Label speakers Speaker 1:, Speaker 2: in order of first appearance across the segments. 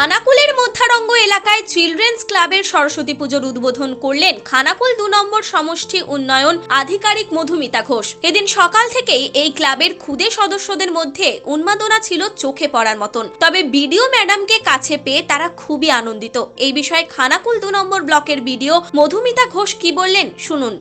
Speaker 1: mana মধ্যারঙ্গ এলাকায় children's ক্লাবের সরস্বতী পুজোর উদ্বোধন করলেন খানাকুল দু নম্বর সমষ্টি উন্নয়ন আধিকারিক মধুমিতা ঘোষ। এদিন সকাল থেকেই এই ক্লাবের খুদে সদস্যদের মধ্যে উন্মাদনা ছিল চোখে পড়ার মতন। তবে বিডিও ম্যাডামকে কাছে পেয়ে তারা খুবই আনন্দিত। এই বিষয়ে খানাকুল দু নম্বর ব্লকের বিডিও মধুমিতা ঘোষ কি বললেন শুনুন।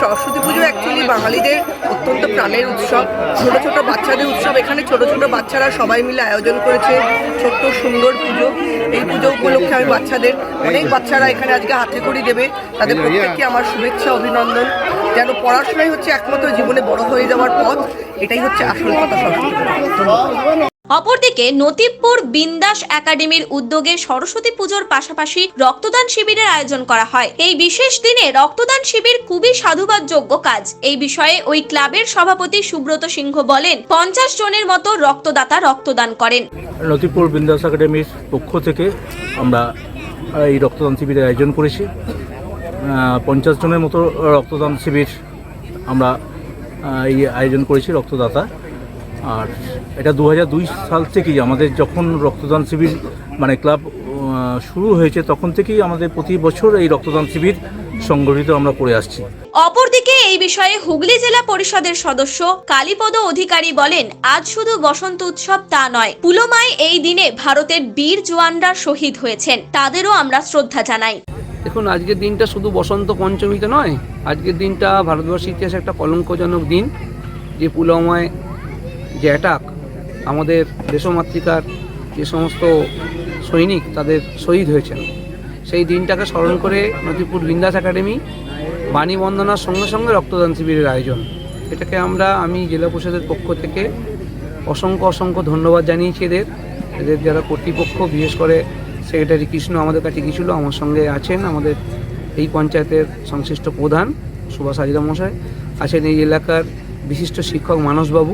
Speaker 2: সরস্বতী পুজো অ্যাকচুয়ালি বাঙালিদের অত্যন্ত প্রাণের উৎসব। ছোট ছোট বাচ্চাদের উৎসব। এখানে ছোট ছোট বাচ্চারা সবাই মিলে আয়োজন করেছে ছোট্ট সুন্দর পুজো। এই পুজো উপলক্ষে আমি বাচ্চাদের, অনেক বাচ্চারা এখানে আজকে হাতে করি দেবে। তাদের প্রত্যেককে আমার শুভেচ্ছা, অভিনন্দন। যেন পড়াশোনাই হচ্ছে একমাত্র জীবনে বড় হয়ে যাওয়ার পথ, এটাই হচ্ছে আসল কথা পুজো
Speaker 1: অপরদিকে নতিবপুর বিন্দাস একাডেমির উদ্যোগে সরস্বতী পুজোর পাশাপাশি রক্তদান শিবিরের আয়োজন করা হয়। এই বিশেষ দিনে রক্তদান শিবির খুবই সাধুবাদযোগ্য কাজ। এই বিষয়ে ওই ক্লাবের সভাপতি সুব্রত সিংহ বলেন, পঞ্চাশ জনের মতো রক্তদাতা রক্তদান করেন।
Speaker 3: নতিপুর বিন্দাস একাডেমির পক্ষ থেকে আমরা এই রক্তদান শিবিরের আয়োজন করেছি। পঞ্চাশ জনের মতো রক্তদান শিবির আমরা এই আয়োজন করেছি রক্তদাতা। আর এটা দু হাজার দুই সাল থেকেই আমাদের যখন রক্তদান শিবির মানে ক্লাব শুরু হয়েছে, তখন থেকেই আমাদের প্রতি বছর এই রক্তদান শিবির সংগঠিত আমরা করে আসছি।
Speaker 1: অপরদিকে এই বিষয়ে হুগলি জেলা পরিষদের সদস্য কালীপদ অধিকারী বলেন আজ শুধু বসন্ত উৎসব তা নয় পুলোমায় এই দিনে ভারতের বীর জওয়ানরা শহীদ হয়েছেন। তাদেরও আমরা শ্রদ্ধা জানাই।
Speaker 4: দেখুন আজকের দিনটা শুধু বসন্ত পঞ্চমীতে নয় আজকের দিনটা ভারতবর্ষের ইতিহাসে একটা কলঙ্কজনক দিন। যে পুলওয়ামায় যে অ্যাটাক আমাদের দেশমাতৃকার যে সমস্ত সৈনিক তাদের শহীদ হয়েছেন। সেই দিনটাকে স্মরণ করে নদীপুর বিন্দাস একাডেমি, বাণী বন্দনার সঙ্গে সঙ্গে রক্তদান শিবিরের আয়োজন। এটাকে আমরা, আমি জেলা পরিষদের পক্ষ থেকে অসংখ্য অসংখ্য ধন্যবাদ জানিয়েছি এদের। এদের যারা কর্তৃপক্ষ, বিশেষ করে সেক্রেটারি কৃষ্ণ আমাদের কাছে গিয়েছিল আমার সঙ্গে আছেন আমাদের এই পঞ্চায়েতের সংশ্লিষ্ট প্রধান সুভাষ হাজরা মশাই, আছেন এই এলাকার বিশিষ্ট শিক্ষক মানসবাবু।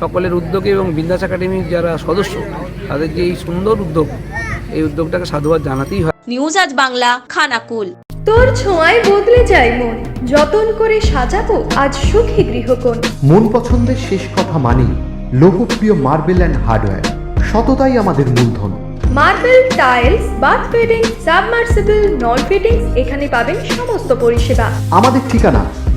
Speaker 4: সকলের উদ্যোগে এবং বিন্দাস একাডেমির যারা সদস্য, তাদের যে এই সুন্দর উদ্যোগ এই উদ্যোগটাকে সাধুবাদ জানাতেই হয়।
Speaker 1: নিউজ আজ বাংলা খানাকুল।
Speaker 5: তোর ছোঁয়ায় বদলে যায় মন। যতন করে সাজাবো আজ সুখী গৃহকোণ।
Speaker 6: মন পছন্দের শেষ কথা মানি লোকপ্রিয় মার্বেল অ্যান্ড হার্ডওয়্যার। সততাই আমাদের মূলধন।
Speaker 5: Marble tiles bath fitting submersible নল ফিটিংস এখানে পাবেন সমস্ত পরিষেবা।
Speaker 6: আমাদের ঠিকানা